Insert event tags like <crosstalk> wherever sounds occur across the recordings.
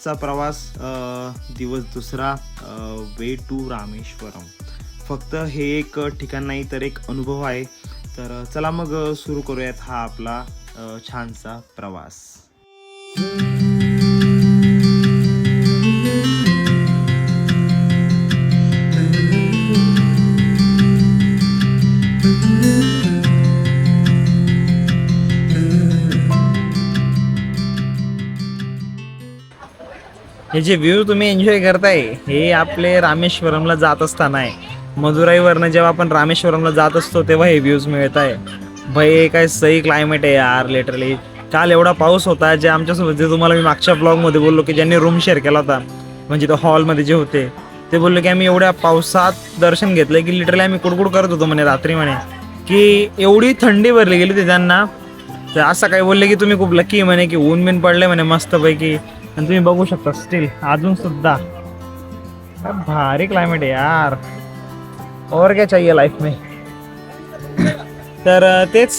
आजचा प्रवास दिवस दुसरा वे टू रामेश्वरम. फक्त हे एक ठिकाण नाही तर एक अनुभव आहे. तर चला मग सुरू करूयात हा आपला छानसा प्रवास. हे जे व्ह्यू तुम्ही एन्जॉय करताय हे आपले रामेश्वरमला जात असताना आहे मदुराईवरनं जेव्हा आपण रामेश्वरमला जात असतो तेव्हा हे व्ह्यूज मिळत आहे भाई हे काय सही क्लायमेट आहे यार लिटरली काल एवढा पाऊस होता जे आमच्यासोबत जे तुम्हाला मी मागच्या ब्लॉगमध्ये बोललो की ज्यांनी रूम शेअर केला होता म्हणजे तो हॉलमध्ये जे होते ते बोलले की आम्ही एवढ्या पावसात दर्शन घेतलं की लिटरली आम्ही कुडकुड करत होतो म्हणे रात्री म्हणे. की एवढी थंडी भरली गेली होती त्यांना. तर असं काही बोलले की तुम्ही खूप लकी म्हणे की ऊन बिन पडले म्हणे मस्तपैकी. आणि तुम्ही बघू शकता स्टील अजून सुद्धा. भारी क्लायमेट आहे यार. और क्या चाहिए लाईफ में? तर तेच.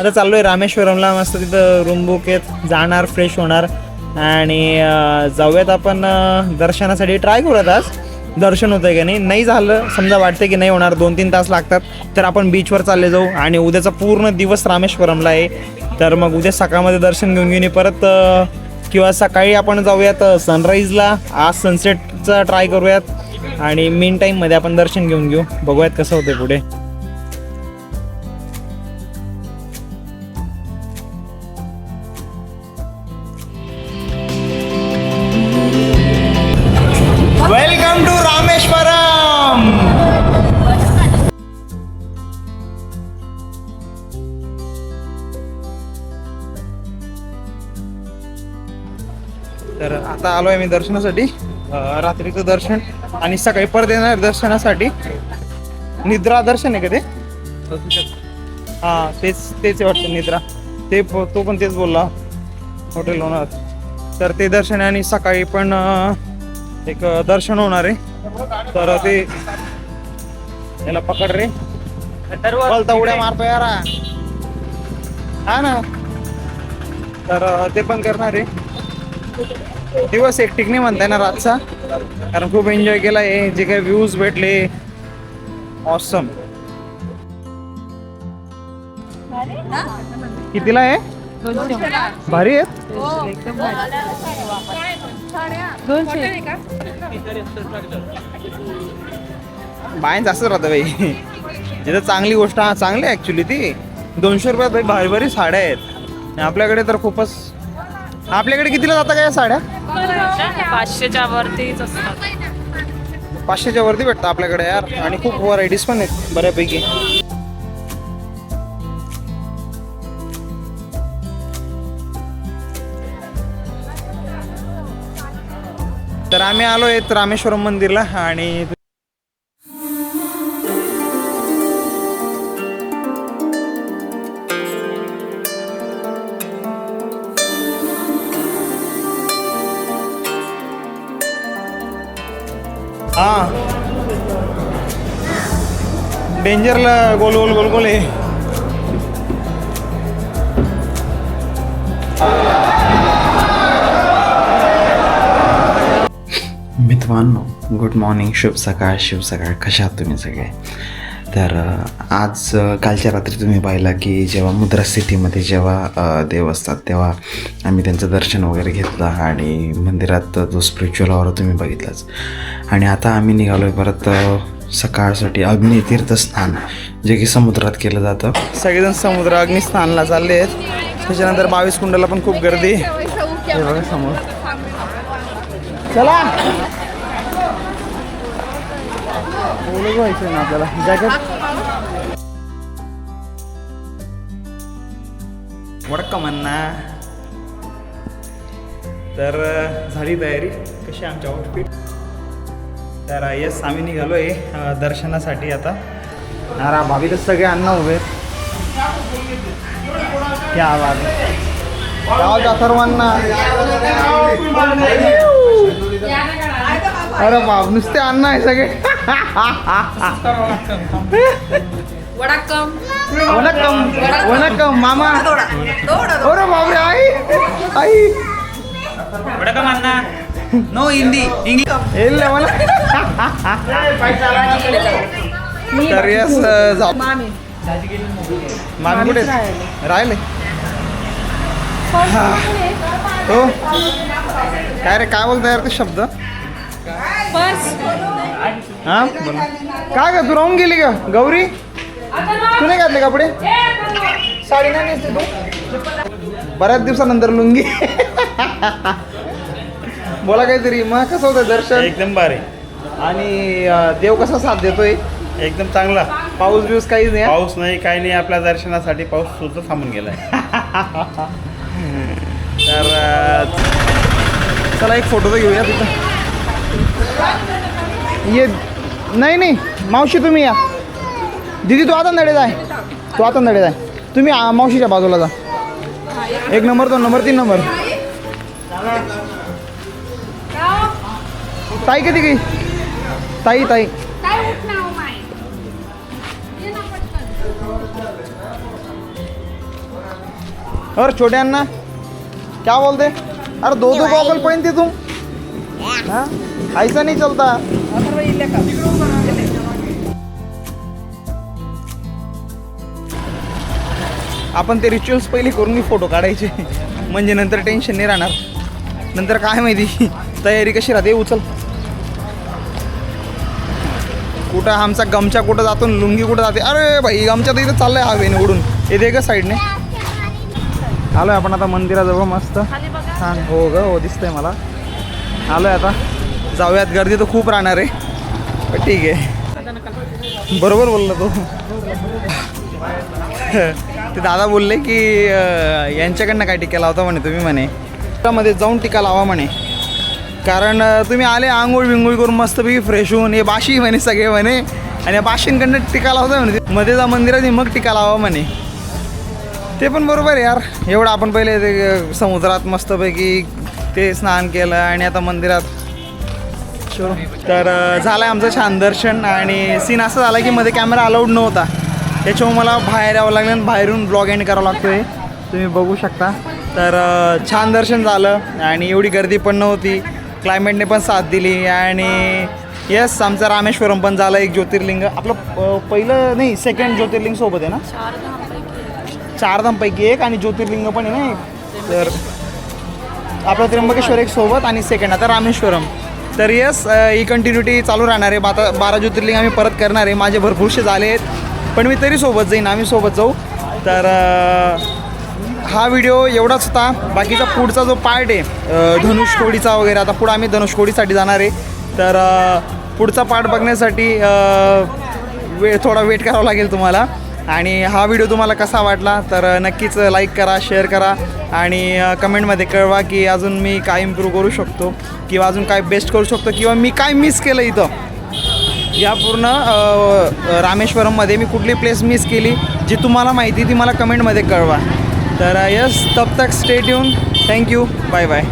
आता चाललो आहे रामेश्वरमला मस्त तिथं रूम बुक आहेत. जाणार फ्रेश होणार. आणि जाऊयात आपण दर्शनासाठी. ट्राय करूयात आज. दर्शन होतंय का नाही? नाही झालं. समजा वाटतं की नाही होणार. दोन तीन तास लागतात. तर आपण बीचवर चालले जाऊ. आणि उद्याचा पूर्ण दिवस रामेश्वरमला आहे. तर मग उद्या सकाळमध्ये दर्शन घेऊन घेऊन परत किंवा सकाळी आपण जाऊयात सनराईजला आज सनसेटचा ट्राय करूयात. आणि मेन टाईममध्ये आपण दर्शन घेऊन घेऊ. बघूयात कसं होतं पुढे. तर आता आलोय मी दर्शनासाठी. रात्रीचं दर्शन आणि सकाळी परत येणार दर्शनासाठी. निद्रा दर्शन आहे का ते? हा तेच तेच आहे वाटतं निद्रा. ते तो पण तेच बोलला. हॉटेल होणार तर ते दर्शन आहे आणि सकाळी पण एक दर्शन होणार आहे. तर ते याला पकड रे. बोलता उड्या मारतो यार. हा ना. तर ते पण करणार आहे. दिवस एकटिक नाही म्हणताय ना रातचा कारण खूप एन्जॉय केला आहे जे काही व्ह्यूज भेटले. ऑसम कितीला आहे? भारी आहेत. बायन जास्त राहतं बाई. जिथं चांगली गोष्ट हा चांगली ऍक्च्युली ती. दोनशे रुपयात बाई भारी भारी साड्या आहेत. आपल्याकडे तर खूपच आपल्याकडे कितीला जातात काय या साड्या? पाचशेच्या वरतीच असतात. पाचशेच्या वरती भेटतं आपल्याकडे यार. आणि खूप व्हरायटीज पण आहेत बऱ्यापैकी. तर आम्ही आलो आहेत रामेश्वरम मंदिरला आणि हा. डेंजरला गोल गोल गोल गोल आहे. मित्रांनो गुड मॉर्निंग शुभ सकाळ शुभ सकाळ. कशा तुम्ही सगळे? तर आज कालच्या रात्री तुम्ही पाहिला की जेव्हा मुद्रा सिटीमध्ये जेव्हा देव असतात तेव्हा आम्ही त्यांचं दर्शन वगैरे घेतलं आणि मंदिरात जो स्पिरिच्युअल ऑरा तुम्ही बघितलाच. आणि आता आम्ही निघालो आहे परत सकाळसाठी अग्नी तीर्थस्नान जे की समुद्रात केलं जातं. सगळेजण समुद्र अग्निस्थानला चालले आहेत. त्याच्यानंतर बावीस कुंडाला पण खूप गर्दी आहे. हे बघा समोर. चला! ओलं व्हायचं ना आपल्याला. जॅकेट वडक्का अण्णा. तर झाली तयारी. कशी आमची आउटफिट तर येस आम्ही निघालो आहे दर्शनासाठी आता. नारा भाभी तर सगळे अन्न उभे आहेत. क्या बात आहे. गाव सर्वांना अरे बाप नुसते अन्न आहे सगळे. वडाकम वनकम मामा अरे बापरे आई आई नो हिंदी इंग्लिश येईल मला तर यस जाऊ मामी कुठे? राहिले हा. काय रे काय बोलता यार ते शब्द हा? काय ग तू राहून गेली का गौरी? तू नाही घातले कपडे? साडी नाही नेसली तू? बऱ्याच दिवसानंतर लुंगी. <laughs> बोला काहीतरी मग कसं होतं दर्शन? एकदम भारी. आणि देव कसा साथ देतोय? एकदम चांगला. पाऊस बिऊस काहीच नाही? पाऊस नाही काही नाही आपल्या दर्शनासाठी पाऊस सुद्धा थांबून गेलाय. <laughs> तर चला एक फोटो तर घेऊया तिथं. ये. नाही नाही. मावशी तुम्ही या. दीदी तू आता नडे जाय तू आता नडे जाय तुम्ही आ, मावशीच्या बाजूला जा. एक नंबर दोन नंबर तीन नंबर. ताई कधी गई ताई ताई. और छोटे अण्णा क्या बोलते? अरे दो दो गॉगल पहनते तुम हाँ? ऐसा नहीं चलता. आपण ते रिच्युअल्स पहिले करून फोटो काढायचे. म्हणजे नंतर टेन्शन नाही राहणार. नंतर काय माहिती? तयारी कशी राहते? उचल. कुठं आमचा गमचा कुठं जातो लुंगी कुठं जाते? अरे भाई गमच्या तर इथं चाललंय हवेने उडून. येते का साईडने आलोय आपण आता मंदिराजवळ मस्त. छान हो ग हो दिसतंय मला. आलोय आता. जाऊयात. गर्दी तर खूप राहणार आहे. पण ठीक आहे. बरोबर बोलला तो. ते दादा बोलले की यांच्याकडनं काय टिका लावता म्हणे तुम्ही म्हणे. मध्ये जाऊन टिका लावा म्हणे. कारण तुम्ही आले आंघोळ बिंघोळ करून मस्तपैकी फ्रेश होऊन हे बाशी म्हणे सगळे म्हणे. आणि या बाशींकडनं टिका लावता म्हणे. मध्ये जा मंदिरात मग टिका लावा म्हणे. ते पण बरोबर आहे यार. एवढं आपण पहिले ते समुद्रात मस्तपैकी ते स्नान केलं आणि आता मंदिरात तर झालं आहे आमचं छान दर्शन आणि सीन असं झाला की मध्ये कॅमेरा अलाउड नव्हता. त्याच्यामुळे मला बाहेर यावं लागलं आणि बाहेरून ब्लॉग एंड करावा लागतो आहे तुम्ही बघू शकता. तर छान दर्शन झालं आणि एवढी गर्दी पण नव्हती. क्लायमेटने पण साथ दिली आणि येस आमचं रामेश्वरम पण झालं एक ज्योतिर्लिंग. आपलं पहिलं नाही सेकंड ज्योतिर्लिंग सोबत आहे ना? चार चारधामपैकी एक आणि ज्योतिर्लिंग पण आहे ना एक. तर आपलं त्र्यंबकेश्वर एक सोबत आणि सेकंड आता रामेश्वरम. तर यस ही कंटिन्युटी चालू राहणार आहे. बाता बारा ज्योतिर्लिंग आम्ही परत करणार आहे. माझे भरपूरसे झाले आहेत. पण मी तरी सोबत जाईन आम्ही सोबत जाऊ. तर हा व्हिडिओ एवढाच होता. बाकीचा पुढचा जो पार्ट आहे धनुषकोडीचा वगैरे आता पुढं आम्ही धनुषकोडीसाठी जाणार आहे. तर पुढचा पार्ट बघण्यासाठी वे वेळ थोडा वेट करावा लागेल तुम्हाला. आणि हा व्हिडिओ तुम्हाला कसा वाटला तर नक्कीच लाईक करा शेअर करा आणि कमेंटमध्ये कळवा की अजून मी काय इम्प्रूव्ह करू शकतो किंवा अजून काय बेस्ट करू शकतो किंवा मी काय मिस केलं इथं. या पूर्ण रामेश्वरममध्ये मी कुठली प्लेस मिस केली जी तुम्हाला माहिती ती मला कमेंटमध्ये कळवा. तर यस तब तक स्टेट येऊन थँक्यू बाय बाय